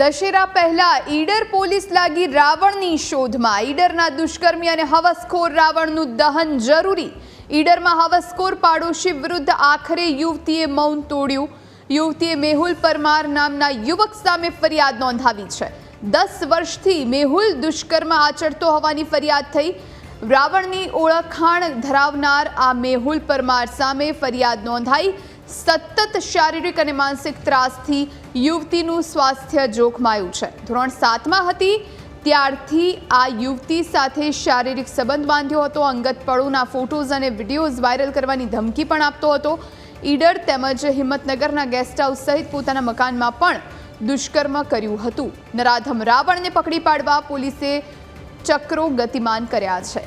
દશેરા પહેલા ઈડર પોલીસ લાગી રાવણની શોધમાં. ઈડરના દુષ્કર્મી અને હવસખોર રાવણનું દહન જરૂરી. ઈડરમાં હવસખોર પાડોશી વિરુદ્ધ આખરે યુવતીએ મૌન તોડ્યું. યુવતીએ મેહુલ પરમાર નામના યુવક સામે ફરિયાદ નોંધાવી છે. દસ વર્ષથી મેહુલ દુષ્કર્મ આચરતો હોવાની ફરિયાદ થઈ. રાવણની ઓળખાણ ધરાવનાર આ મેહુલ પરમાર સામે ફરિયાદ નોંધાઈ. સતત શારીરિક અને માનસિક ત્રાસથી યુવતીનું સ્વાસ્થ્ય જોખમાયું છે. ધોરણ સાતમાં હતી, ત્યારથી આ યુવતી સાથે શારીરિક સંબંધ બાંધ્યો હતો. અંગત પળોના ફોટોઝ અને વિડીયોઝ વાયરલ કરવાની ધમકી પણ આપતો હતો. ઈડર તેમજ હિંમતનગરના ગેસ્ટ હાઉસ સહિત પોતાના મકાનમાં પણ દુષ્કર્મ કર્યું હતું. નરાધમ રાવણને પકડી પાડવા પોલીસે ચક્રો ગતિમાન કર્યા છે.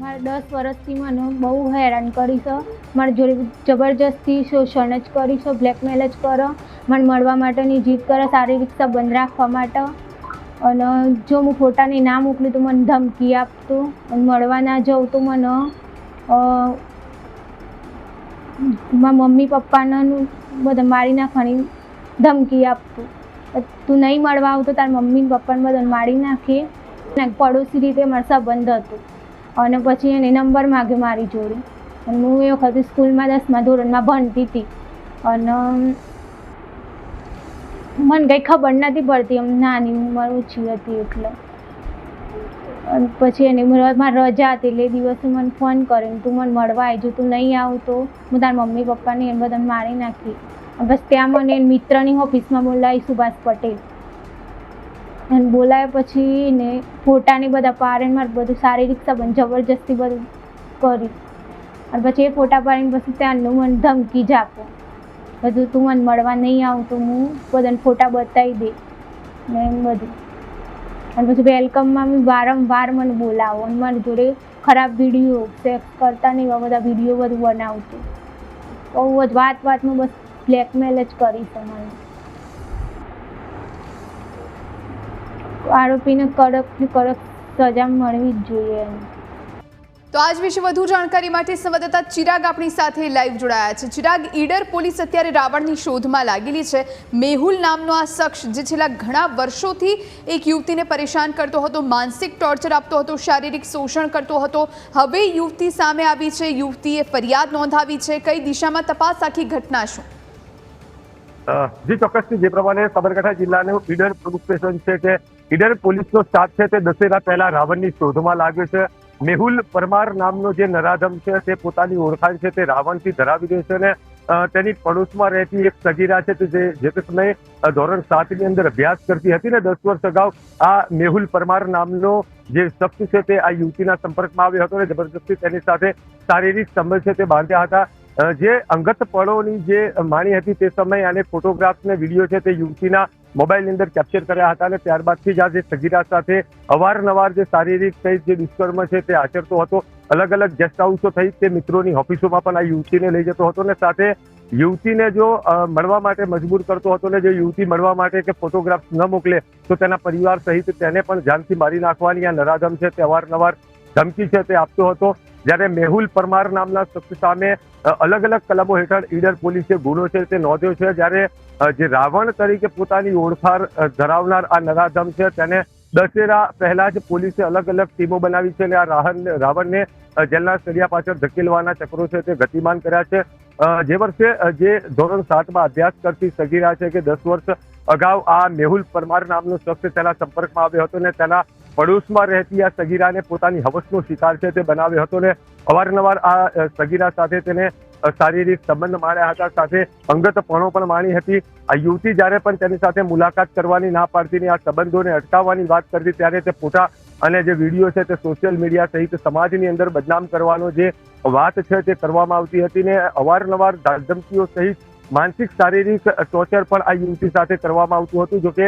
મારે દસ વર્ષથી મને બહુ હેરાન કરી છે. મારે જોડે જબરજસ્તી શોષણ જ કરી છે બ્લેકમેલ જ કરો. મને મળવા માટેની જીદ કરો શારીરિક સંબંધ રાખવા માટે. અને જો હું ફોટાની ના મોકલું તો મને ધમકી આપતું. અને મળવા ના જાઉં તો મને મારા મમ્મી પપ્પાને બધા મારી નાખવાની ધમકી આપતું. તું નહીં મળવા આવતો, તારા મમ્મી પપ્પાને બધા મારી નાખીએ પડોશી રીતે મારો સંબંધ હતો. અને પછી એને નંબર માગ્યો મારી જોડે. અને હું એ વખતે સ્કૂલમાં દસમા ધોરણમાં ભણતી હતી. અને મને કંઈ ખબર નથી પડતી એમ નાની ઉંમર ઓછી હતી એટલે. અને પછી એની મારી રજા હતી એટલે એ દિવસે મને ફોન કર્યો તું મને મળવા આવી જો તું નહીં આવું તો હું તારા મમ્મી પપ્પાને એને બધાને મારી નાખી. બસ ત્યાં મને મિત્રની ઓફિસમાં બોલાવી સુભાષ પટેલ. અને બોલાવ્યા પછી ને ફોટાને બધા પાડીને મારે બધું શારીરિક સંબંધ જબરજસ્તી બધું કર્યું. અને પછી એ ફોટા પાડીને પછી ત્યાંનું મને ધમકી જ આપો. બધું તું મને મળવા નહીં આવું તો હું બધાને ફોટા બતાવી દે. ને એમ બધું. અને પછી વેલકમમાં મેં વારંવાર મને બોલાવો અને મારી જોડે ખરાબ વીડિયો, સેક્સ કરતા નહીં એવા બધા વીડિયો બધું બનાવતું બહુ જ વાત વાતમાં બસ બ્લેકમેલ જ કરી છે મને. આરોપીને કડક કડક સજા મળવી જ જોઈએ તો આજ વિશે વધુ જાણકારી માટે સંવાદદાતા ચિરાગ આપણી સાથે લાઈવ જોડાયા છે. ચિરાગ, ઈડર પોલીસ અત્યારે રાવણની શોધમાં લાગેલી છે. મેહુલ નામનો આ શખ્સ જે છેલ્લા ઘણા વર્ષોથી એક યુવતીને પરેશાન કરતો હતો, માનસિક ટોર્ચર આપતો હતો, શારીરિક શોષણ કરતો હતો. હવે યુવતી સામે આવી છે. યુવતીએ ફરિયાદ નોંધાવી છે. કઈ દિશામાં તપાસ આખી ઘટના શું? જી ચોક્કસથી જે પ્રમાણે સાબરકાંઠા જિલ્લાનું ઈડર પોલીસ સ્ટેશન છે તે, ઈડર પોલીસનો સ્ટાફ છે તે દશેરા પહેલા રાવણની શોધમાં લાગ્યો છે. મેહુલ પરમાર નામનો જે નરાધમ છે તે પોતાની ઓળખાણ છે તે રાવણથી ધરાવી રહ્યો છે અને તેની પડોશમાં રહેતી એક સગીરા છે તે જે તે સમયે ધોરણ સાતની અંદર અભ્યાસ કરતી હતી ને દસ વર્ષ અગાઉ, આ મેહુલ પરમાર નામનો જે શખ્સ છે તે આ યુવતીના સંપર્કમાં આવ્યો હતો અને જબરજસ્તી તેની સાથે શારીરિક સંબંધ છે તે બાંધ્યા હતા. જે અંગત પળોની જે માણી હતી તે સમયે અને ફોટોગ્રાફ્સ ને વીડિયો છે તે યુવતીના મોબાઈલની અંદર કેપ્ચર કર્યા હતા અને ત્યારબાદથી જ આ જે સગીરા સાથે અવારનવાર જે શારીરિક સહિત જે દુષ્કર્મ છે તે આચરતો હતો, અલગ અલગ ગેસ્ટ હાઉસો થઈ તે મિત્રોની ઓફિસોમાં પણ આ યુવતીને લઈ જતો હતો ને સાથે યુવતીને જો મળવા માટે મજબૂર કરતો હતો ને જો યુવતી મળવા માટે કે ફોટોગ્રાફ્સ ન મોકલે, તો તેના પરિવાર સહિત તેને પણ જાનથી મારી નાખવાની આ નરાધમ છે તે અવારનવાર ધમકી છે તે આપતો હતો. જ્યારે મેહુલ પરમાર નામના શખ્સ સામે અલગ અલગ કલમો હેઠળ ઈડર પોલીસે ગુનો છે તે નોંધ્યો છે. જ્યારે જે રાવણ તરીકે પોતાની ઓળખાણ ધરાવનાર આ નરાધમ છે તેને દશેરા પહેલા જ પોલીસે અલગ અલગ ટીમો બનાવી છે અને આ રાહન, રાવણને જેલના સળિયા પાછળ ધકેલવાના ચક્રો છે તે ગતિમાન કર્યા છે. જે વર્ષે જે ધોરણ સાતમાં અભ્યાસ કરતી સગીરા છે કે દસ વર્ષ અગાઉ આ મેહુલ પરમાર નામનો શખ્સ તેના સંપર્કમાં આવ્યો હતો ને તેના પડોશમાં રહેતી આ સગીરાને પોતાની હવસનો શિકાર છે તે બનાવ્યો હતો ને અવારનવાર આ સગીરા સાથે તેને શારીરિક સંબંધ માણ્યા હતા સાથે, અંગત પણો માણી હતી. આ યુવતી જ્યારે પણ તેની સાથે મુલાકાત કરવાની ના પાડતીની આ સંબંધોને અટકાવવાની વાત કરતી ત્યારે તે ફોટા અને જે વીડિયો છે તે સોશિયલ મીડિયા સહિત સમાજની અંદર બદનામ કરવાનો જે વાત છે તે કરવામાં આવતી હતી ને અવારનવાર ધમકીઓ સહિત માનસિક શારીરિક ટોર્ચર પણ આ યુવતી સાથે કરવામાં આવતું હતું. જોકે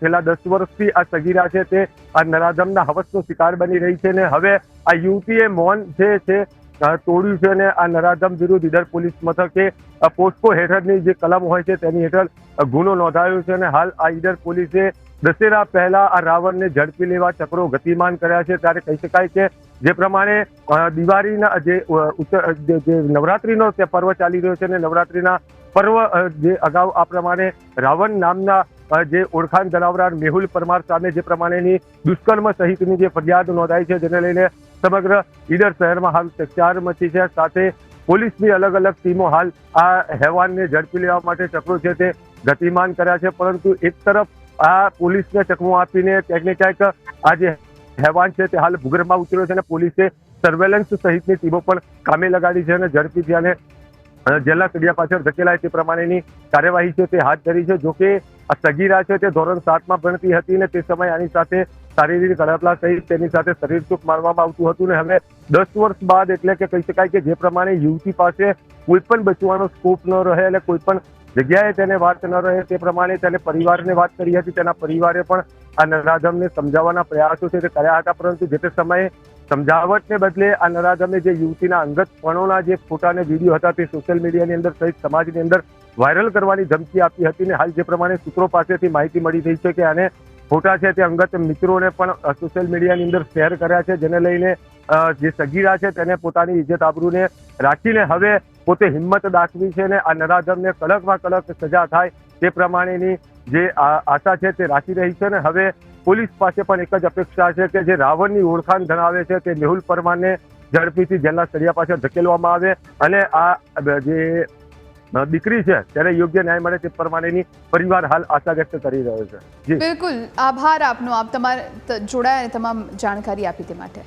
છેલ્લા દસ વર્ષથી આ સગીરા છે તે આ નરાધમના હવસનો શિકાર બની રહી છે ને હવે આ યુવતીએ મૌન જે છે તોડ્યું છે અને આ નરાધમ વિરુદ્ધ ઈડર પોલીસ મથકે પોસ્કો હેઠળની જે કલમ હોય છે તેની હેઠળ ગુનો નોંધાયો છે અને હાલ આ ઈડર પોલીસે દશેરા પહેલા આ રાવણને ઝડપી લેવા ચક્રો ગતિમાન કર્યા છે. ત્યારે કહી શકાય કે જે પ્રમાણે દિવાળીના જે- જે નવરાત્રીનો તે પર્વ ચાલી રહ્યો છે અને નવરાત્રીના પર્વ જે અગાઉ આ પ્રમાણે રાવણ નામના જે ઓળખાણ ધરાવનાર મેહુલ પરમાર સામે જે પ્રમાણેની દુષ્કર્મ સહિતની જે ફરિયાદ નોંધાઈ છે, જેને લઈને સમગ્ર ઈડર શહેરમાં હાલ ચકચાર મચી છે. સાથે પોલીસની અલગ અલગ ટીમો હાલ આ હેવાનને ઝડપી લેવા માટે ચક્રો છે તે ગતિમાન કર્યા છે. પરંતુ એક તરફ આ પોલીસને ચકમો આપીને ક્યાંક ને ક્યાંક આ જે હેવાન છે તે હાલ ભૂગર્ભમાં ઉતર્યો છે અને પોલીસે સર્વેલન્સ સહિતની ટીમો પણ કામે લગાડી છે અને ઝડપી છે અને અ, જેલના સળિયા પાછળ ધકેલાય તે પ્રમાણેની કાર્યવાહી છે તે હાથ ધરી છે. જોકે આ સગીરા છે તે ધોરણ સાતમાં ભણતી હતી ને તે સમયે આની સાથે શારીરિક કડપલા સહિત તેની સાથે શરીર સુખ મારવામાં આવતું હતું ને હવે દસ વર્ષ બાદ એટલે કે કહી શકાય કે જે પ્રમાણે યુવતી પાસે કોઈ પણ બચવાનો સ્કોપ ન રહે અને કોઈ પણ જગ્યાએ તેને વાત ન રહે તે પ્રમાણે તેને પરિવારને વાત કરી હતી. તેના પરિવારે પણ આ નરાધમને સમજાવવાના પ્રયાસો છે તે કર્યા હતા. પરંતુ જે તે સમયે સમજાવટને બદલે આ નરાધમે જે યુવતીના અંગત પણોના જે ફોટા અને વીડિયો હતા તે સોશિયલ મીડિયાની અંદર સહિત સમાજની અંદર વાયરલ કરવાની ધમકી આપી હતી ને હાલ જે પ્રમાણે સૂત્રો પાસેથી માહિતી મળી રહી છે કે આને ફોટા છે તે અંગત મિત્રોને પણ સોશિયલ મીડિયાની અંદર શેર કર્યા છે, જેને લઈને જે સગીરા છે તેને પોતાની ઇજ્જત આબરૂને રાખીને હવે પોતે હિંમત દાખવી છે ને આ નરાધમને કડકમાં કડક સજા થાય તે પ્રમાણેની જે આશા છે તે રાખી રહી છે ને હવે પોલીસ પાસે પણ એક જ અપેક્ષા છે કે જે રાવણની ઓળખાણ ધરાવે છે તે મેહુલ પરમારને ઝડપીથી જેલના સળિયા પાછળ ધકેલવામાં આવે અને આ, જે દીકરી છે ત્યારે યોગ્ય ન્યાય મળે તે પ્રમાણેની પરિવાર હાલ આશા વ્યક્ત કરી રહ્યો છે. બિલકુલ. આભાર આપનો. આપ તમારા જોડાયા તમામ જાણકારી આપી તે માટે.